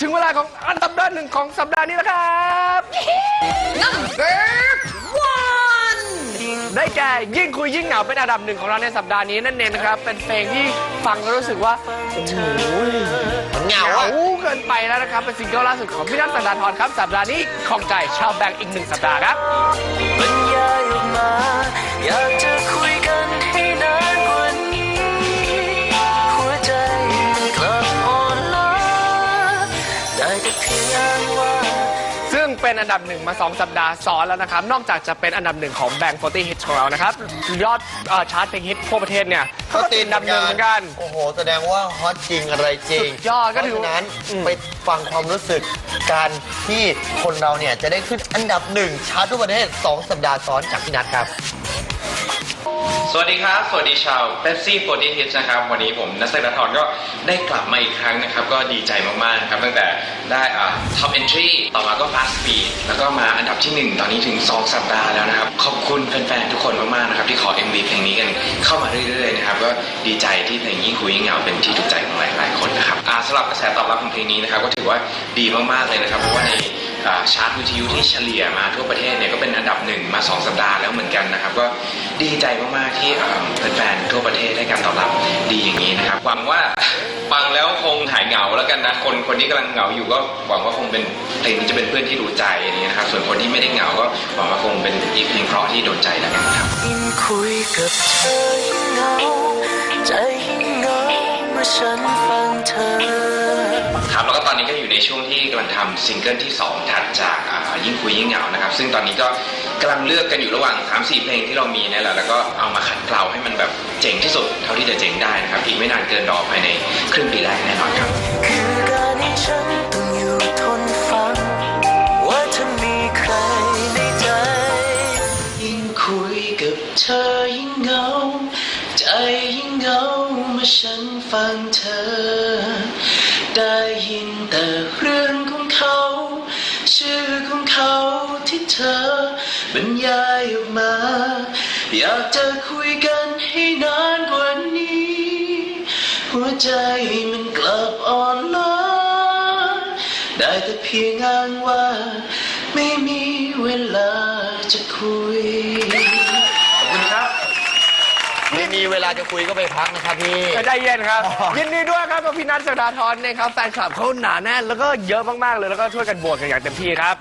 ถึงเวลาของอันดับด้านหนึ่งของสัปดาห์นี้แล้วครับได้แก่ยิ่งคุยยิ่งเหงาเป็นอันดับหนึ่งของเราในสัปดาห์นี้นั่นเองนะครับ เป็นเพลงที่ฟังแล้วรู้สึกว่าโอ้โหเหงาเหงาอะเกินไปแล้วนะครับ เป็นซิงเกิลล่าสุดของพี่นัทสันดาธรครับสัปดาห์นี้ของใจชาวแบงค์อีกหนึ่งสัปดาห์ครับ เป็นอันดับหนึ่งมา 2 สัปดาห์ซ้อนแล้วนะครับ นอกจากจะเป็นอันดับหนึ่งของแบงค์40 Hits ของเรานะครับ ยอดเอ่อชาร์ตเพลงฮิตทั่วประเทศเนี่ยก็ติดอันดับหนึ่งเหมือนกัน โอ้โห แสดงว่าฮอตจริงอะไรจริงสุดยอดก็ถือเพราะฉะนั้นอืม ไปฟังความรู้สึกการที่คนเราเนี่ยจะได้ขึ้นอันดับหนึ่งชาร์ตทั่วประเทศ 2 สัปดาห์ซ้อนจากพี่นัทครับส วัสดีครับ สวัสดีชาวเ e ปซี่40 Hits นะครับ วันนี้ผมนัทเซนทรก็ได้กลับมาอีกครั้งนะครับ ก็ดีใจมากๆครับ ตั้งแต่ได้อ่า Top Entry ต่อมาก็ Fast Speed แล้วก็มาอันดับที่ 1 ตอนนี้ถึง 2 สัปดาห์แล้วนะครับ ขอบคุณแฟนๆทุกคนมากๆนะครับ ที่ขอ MV เพลงนี้กันเข้ามาเรื่อยๆนะครับ ก็ดีใจที่เพลงยิ่งคุยยิ่งเหงาเป็นที่ถูกใจของหลายๆคนนะครับอ่าสำหรับกระแสตอบรับของเพลงนี้นะครับก็ถือว่าดีมากๆเลยนะครับเพราะว่าใน ชาร์ตวิทยุที่เฉลี่ยมาทั่วประเทศเนี่ยก็เป็นอันดับหนึ่งมา 2 สัปดาห์แล้วเหมือนกันนะครับ ก็ดีใจมากๆที่แฟนๆทั่วประเทศได้การตอบรับดีอย่างนี้นะครับหวังว่าฟังแล้วคงหายเหงาแล้วกันนะคนคนที่กำลังเหงาอยู่ก็หวังว่าคงเป็นเพลงนี้จะเป็นเพื่อนที่รู้ใจอย่างนี้นะครับส่วนคนที่ไม่ได้เหงาก็หวังว่าคงเป็นอีกเพลงเพราะที่โดนใจแล้วกันครับคุยกับเธอยิ่งเหงาใจยิ่งเหงาเมื่อฉัน อยู่ในช่วงที่กำลังทำซิงเกิลที่ 2 ถัดจากยิ่งคุยยิ่งเหงานะครับ ซึ่งตอนนี้ก็กำลังเลือกกันอยู่ระหว่าง 3-4 เพลงที่เรามีนี่แหละแล้วก็เอามาขัดเกลาให้มันแบบเจ๋งที่สุดเท่าที่จะเจ๋งได้นะครับ อีกไม่นานเกินรอภายในครึ่งปีแรกแน่นอนครับคือการที่ฉันต้องอยู่ทนฟังว่าเธอมีใครในใจ ยิ่งคุยกับเธอยิ่งเหงาใจยิ่งเหงาเมื่อฉันฟังเธอ ได้ยินแต่เรื่องของเขา ชื่อของเขาที่เธอบรรยายออกมา อยากจะคุยกันให้นานกว่านี้ หัวใจมันกลับอ่อนล้าได้แต่เพียงอ้างว่า ไม่มีเวลาจะคุย ขอบคุณครับ ไม่มีเวลาจะคุยก็ไปพักนะครับพี่ใจเย็นครับอ๋อยินดีด้วยครับกับพี่นัทสันดาธรนะครับแฟนคลับเขาหนาแน่นแล้วก็เยอะมากๆเลยแล้วก็ช่วยกันโหวตกันอย่างเต็มที่ครับ